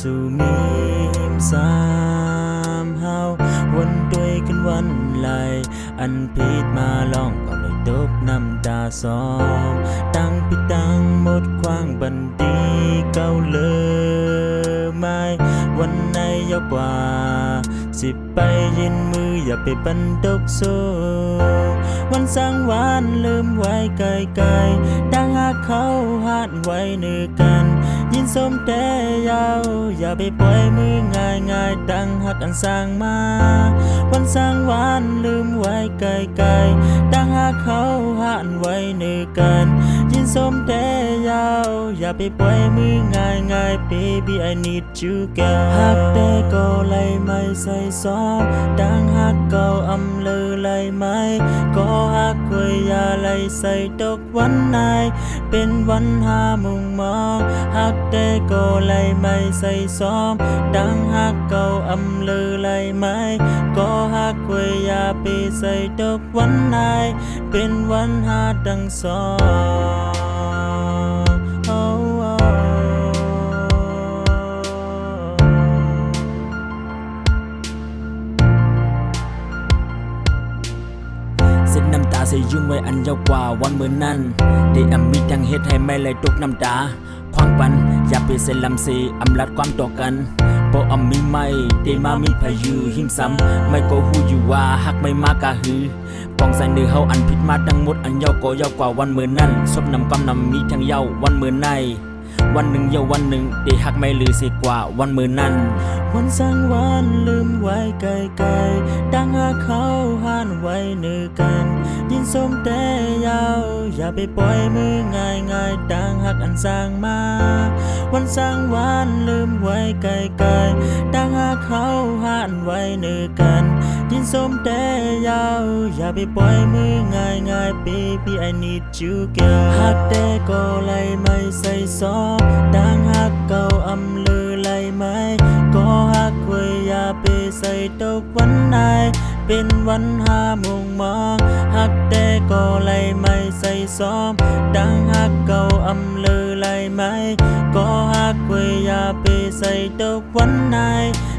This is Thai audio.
สู่มีมสามเฮาวนด้วยกันวันไหลอันผิดมาลองก็เลยตกน้ำตาสองตั้งพิตั้งหมดความบันดีเก่าเลยไม่วันไหนยาวกว่า สิไปยินมือ อย่าไปบันดกสูวันสร้างวานลืมไว้ไกลไกลๆดังหากเขาหาดไว้เนือกัน ยินสมแต่ยาวอย่าไปปล่อยมือง่ายง่ายดังหักอันสร้างมา วันสร้างวานลืมไว้ไกลไกลดังหากเขาหาดไว้เนือกัน ยินสมแต่ยาวอย่าไปปล่อยมือง่ายง่ายๆ baby I need you girl หักแต่ก็เลยไม่ใส่ซองดังหักเก่าอำลือเลยไหมก็หักคุยอย่าเลยใส่ต ใส่ซ้อมดังหักเก่าอำลือเลยไหมก็หักคุยอย่าไปใส่ตกวันไหนเป็นวันหาดังสองเส้นน้ำตาใส่ยุ่งไว้อันยาวกว่าวันเมื่อนั้นได้อำมีทังเฮ็ดให้ไม่ไหลตกน้ำตา ควางปัน อย่าไปเส้นลำเซอำลัดความต่อกัน เพราะอำมีไม่เด้มามีพายุหิมซ้ำไม่ก็หูอยู่ว่าหักไม่มากะหือปองใส่เนื้อเฮาอันผิดมาทั้งหมดอันยาวก็ยาวกว่าวันเมื่อนั้นซบนำกำนำมีทั้งยาววันเมื่อใน วันหนึ่งเยาวันหนึ่งด้หักไม่ลือสียกว่าวันเมื่อนั้นวันสร้างวันลืมไว้ไกลไกลๆดังหาเขาหันไว้เนือกัน ยินสมแต่ยาวอย่าไปปล่อยมือง่ายง่ายดังหักอันสร้างมา วันสร้างวันลืมไว้ไกลไกลๆดังหาเขาหันไว้เนือกัน ยินสมแต่ยาวอย่าไปปล่อยมือง่ายง่ายๆ baby I need you girl หักแต่ก็เลยไม่ใส่ซองดังหักเก่าอำลือเลยไหมก็หักคุยอย่าไปใส่ตกวันไหน